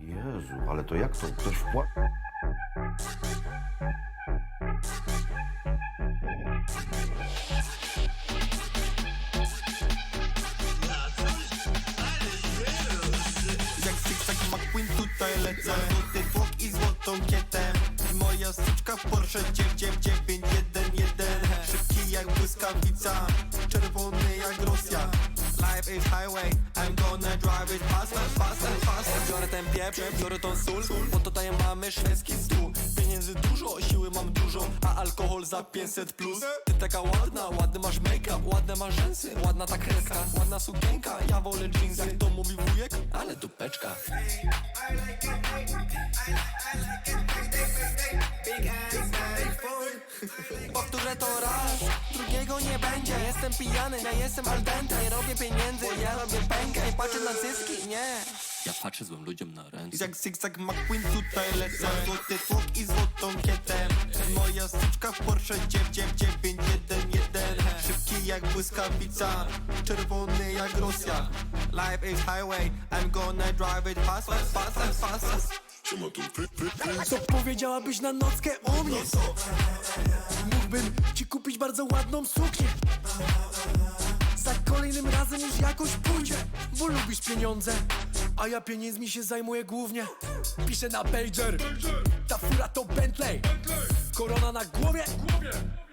Jezu, ale to jak to? Ktoś wpłacił? Jak tutaj lecę Złoty i złotą kietę Moja styczka w Porsche 991 Szybki jak błyskawica Czerwony jak Rosja Life is highway. I'm gonna drive it fast, fast, fast, fast, fast Biorę ten pieprz, biorę tą sól Bo tutaj mamy szwedzki stół. Pieniędzy dużo, siły mam dużo A alkohol za 500 plus. Ty taka ładna, ładny masz make-up Ładne masz rzęsy, ładna ta kreska Ładna sukienka, ja wolę jeans Jak to mówi wujek, ale dupeczka. Powtórzę to raz, drugiego nie będzie. Jestem pijany, ja jestem al dente. Nie robię pieniędzy, ja robię pękę. Nie patrzę na zyski, nie. Ja patrzę złym ludziom na ręce. Jak zygzak McQueen tutaj lecę. Złoty tłok i złotą kietę. Moja styczka w Porsche 991 Szybki jak błyskawica Czerwony jak Rosja. Life is highway I'm gonna drive it fast, fast, fast, fast, fast, fast. Co powiedziałabyś na nockę o mnie? Mógłbym bardzo ładną suknię. Za kolejnym razem już jakoś pójdzie Bo lubisz pieniądze A ja pieniędzmi się zajmuję głównie. Piszę na pager. Ta fura to Bentley. Korona na głowie.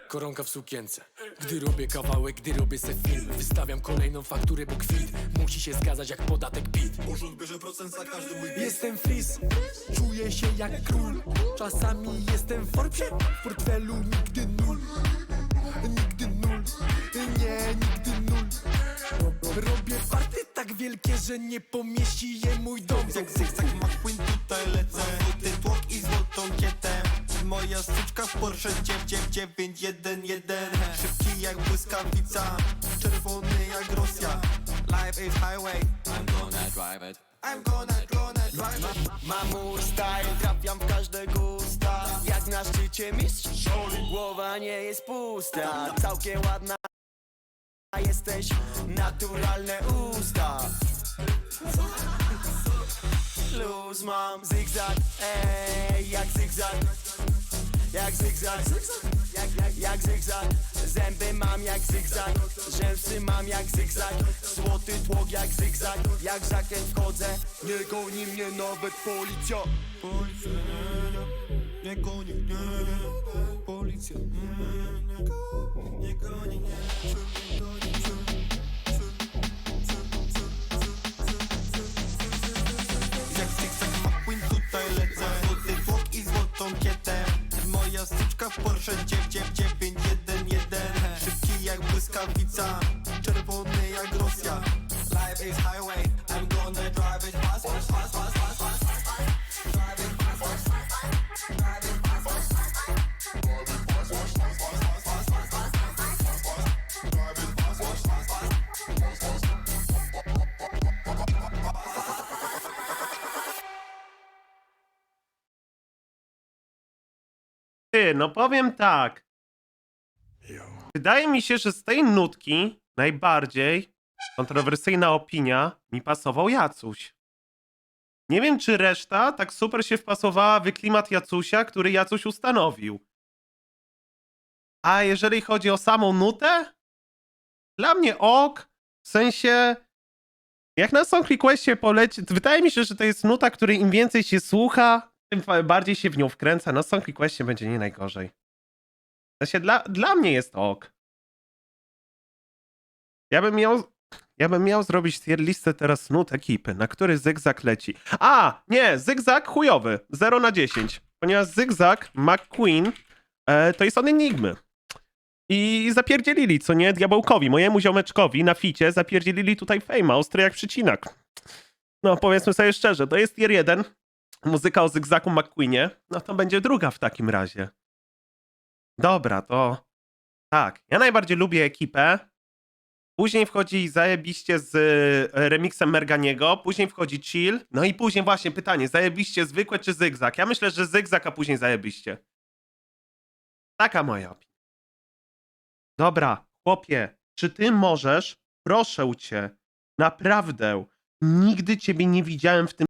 Koronka w sukience. Gdy robię kawałek, gdy robię se film Wystawiam kolejną fakturę, bo kwit. Musi się zgadzać jak podatek PIT. Urząd bierze procent za każdy mój Jestem fris, czuję się jak król. Czasami jestem w Forbesie, w portfelu nigdy nul Robię party tak wielkie, że nie pomieści je mój dom. Jak zygzak McQueen tutaj lecę. Złoty tłok i złotą kietę. Moja styczka w Porsche 991 Szybki jak błyskawica Czerwony jak Rosja. Life is highway. I'm gonna drive it. I'm gonna, gonna drive it. Mam mój style, trafiam w każde gusta. Jak na szczycie mistrz Głowa nie jest pusta. Całkiem ładna Jesteś naturalne usta. Luz mam zygzak Ej, jak zygzak. Jak zygzak jak, jak, jak zygzak. Zęby mam jak zygzak Rzęsy mam jak zygzak. Złoty tłok jak zygzak Jak zakręt wchodzę. Nie goni mnie nawet policja. Policja, nie, goni, nie, Policja, nie, nie, nie, goni, nie, nie goni, nie, Jak zygzak McQueen tutaj lecę Złoty tłok i złotą kietę. Moja styczka w Porsche 991 Szybki jak błyskawica Ty, no powiem tak. Wydaje mi się, że z tej nutki najbardziej kontrowersyjna opinia mi pasował Jacuś. Nie wiem, czy reszta tak super się wpasowała w klimat Jacusia, który Jacuś ustanowił. A jeżeli chodzi o samą nutę, dla mnie ok, w sensie jak na Song Requestie poleci, wydaje mi się, że to jest nuta, której im więcej się słucha, tym bardziej się w nią wkręca. Na Song Requestie będzie nie najgorzej. W sensie dla, dla mnie jest ok. Ja bym miał, ja bym miał zrobić tier listę teraz nut ekipy, na który zygzak leci. A, nie, zygzak chujowy, 0 na 10. Ponieważ zygzak McQueen e, to jest on enigmy. I zapierdzielili, co nie, diabełkowi, mojemu ziomeczkowi na ficie zapierdzielili tutaj fejma, ostry jak przycinak. No, powiedzmy sobie szczerze, to jest tier 1, muzyka o zygzaku McQueenie, no to będzie druga w takim razie. Dobra, to tak, ja najbardziej lubię ekipę. Później wchodzi zajebiście z e, remixem Merganiego, później wchodzi chill, no i później właśnie pytanie, zajebiście zwykłe czy zygzak? Ja myślę, że zygzak, a później zajebiście. Taka moja opinia. Dobra, chłopie, czy ty możesz, proszę cię, naprawdę, nigdy ciebie nie widziałem w tym